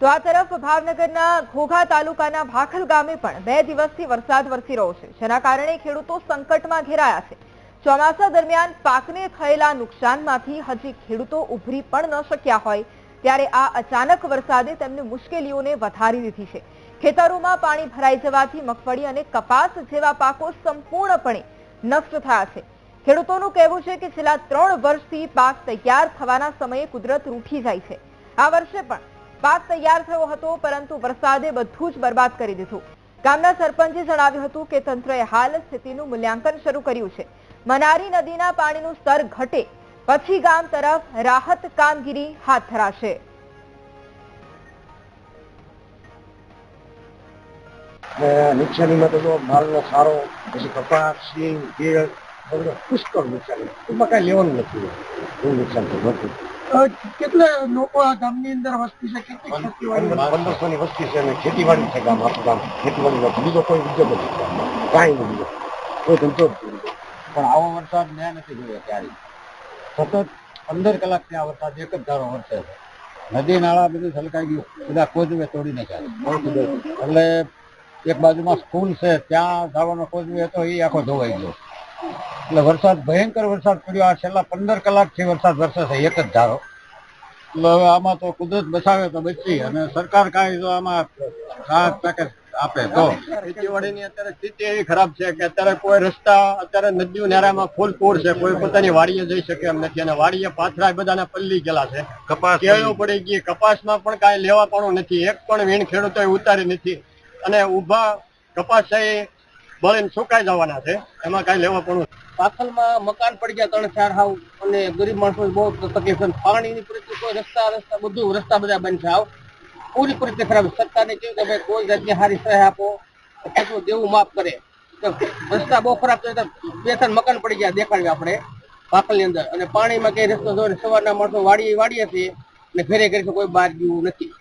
તો આ તરફ ભાવનગરના ઘોઘા તાલુકાના ભાખલ ગામે પણ બે દિવસથી વરસાદ વરસી રહ્યો છે, જેના કારણે ખેડૂતો સંકટમાં ઘેરાયા છે. ચોમાસા દરમિયાન પાકને થયેલા નુકસાનમાંથી હજી ખેડૂતો ઉભરી પણ ન શક્યા હોય, ત્યારે આ અચાનક વરસાદે તેમની મુશ્કેલીઓને વધારી દીધી છે. ખેતરોમાં પાણી ભરાઈ જવાથી મગફળી અને કપાસ જેવા પાકો સંપૂર્ણપણે નષ્ટ થયા છે. ખેડૂતોનું કહેવું છે કે છેલ્લા ત્રણ વર્ષથી પાક તૈયાર થવાના સમયે કુદરત રૂઠી જાય છે. આ વર્ષે પણ પાક તૈયાર થયો હતો, પરંતુ વરસાદે બધું જ બરબાદ કરી દીધું. ગામના સરપંચે જણાવ્યું હતું કે તંત્રએ હાલ સ્થિતિનું મૂલ્યાંકન શરૂ કર્યું છે. મનારી નદીના પાણીનું સ્તર ઘટે, પછી ગામ તરફ રાહત કામગીરી હાથ ધરાશે. નુકસાનીમાં તો માલનો સારો પછી કપાસ, સિંગ, કેળ બધું પુષ્કળ નુકસાન એમાં કાંઈ લેવાનું નથી. એવું નુકસાન તો નથી. કેટલા લોકો આ ગામની અંદર વસ્તી છે? કેટલી પંદરસો ની વસ્તી છે અને ખેતીવાડી છે ગામ આખું ગામ. ખેતીવાડી નથી બીજો કોઈ ઉદ્યોગ નથી કાંઈ નહીં બીજો કોઈ ધંધો જ પણ આવો વરસાદ મેં નથી જોયો ક્યારેય સતત પંદર કલાક ત્યાં વરસાદ એક જ ધારો વરસે નદી નાળા બધું છલકાઈ ગયું. બધા કોજવે તોડી નાખ્યા એટલે એક બાજુમાં સ્કૂલ છે ત્યાં જવાનો કોજવે હતો એ આખો ધોવાઈ ગયો. એટલે વરસાદ ભયંકર વરસાદ પડ્યો. આ છેલ્લા પંદર કલાકથી વરસાદ વરસે છે એક જ ધારો. એટલે હવે આમાં તો કુદરત બચાવે તો બચી. અને સરકાર કાંઈ જો આમાં રાહત પેકેજ આપે. તો ખેતીવાડીની અત્યારે સ્થિતિ એવી ખરાબ છે કે અત્યારે કોઈ રસ્તા અત્યારે નદીઓ નારામાં ફૂલ પૂર છે. કોઈ પોતાની વાડીએ જઈ શકે એમ નથી. અને વાડીએ પાથરા બધાના પલ્લી ગયેલા છે. કપાસ કેળો પડી ગઈ. કપાસમાં પણ કાંઈ લેવા પણ નથી. એક પણ વીણ ખેડૂતો ઉતારી નથી. અને ઊભા કપાસ છે એ બળીને સુકાઈ જવાના છે. એમાં કાંઈ લેવા પણ પાથલમાં મકાન પડી ગયા ત્રણ ચાર હાવ અને ગરીબ માણસો બહુ તકલીફ છે. પાણીની પરિસ્થિતિ રસ્તા રસ્તા બધું રસ્તા બધા બંધ છે આવ પૂરી પરિસ્થિતિ ખરાબ. સરકારને કહ્યું કે ભાઈ કોઈ જાતની સારી સહાય આપો. અથવા દેવું માફ કરે. રસ્તા બહુ ખરાબ છે. બે ત્રણ મકાન પડી ગયા દેખાડ્યું આપણે પાકલની અંદર. અને પાણીમાં કઈ રસ્તો સવારના માણસો વાડી વાડીએ છે અને ઘરે ઘરે કોઈ બહાર ગયું નથી.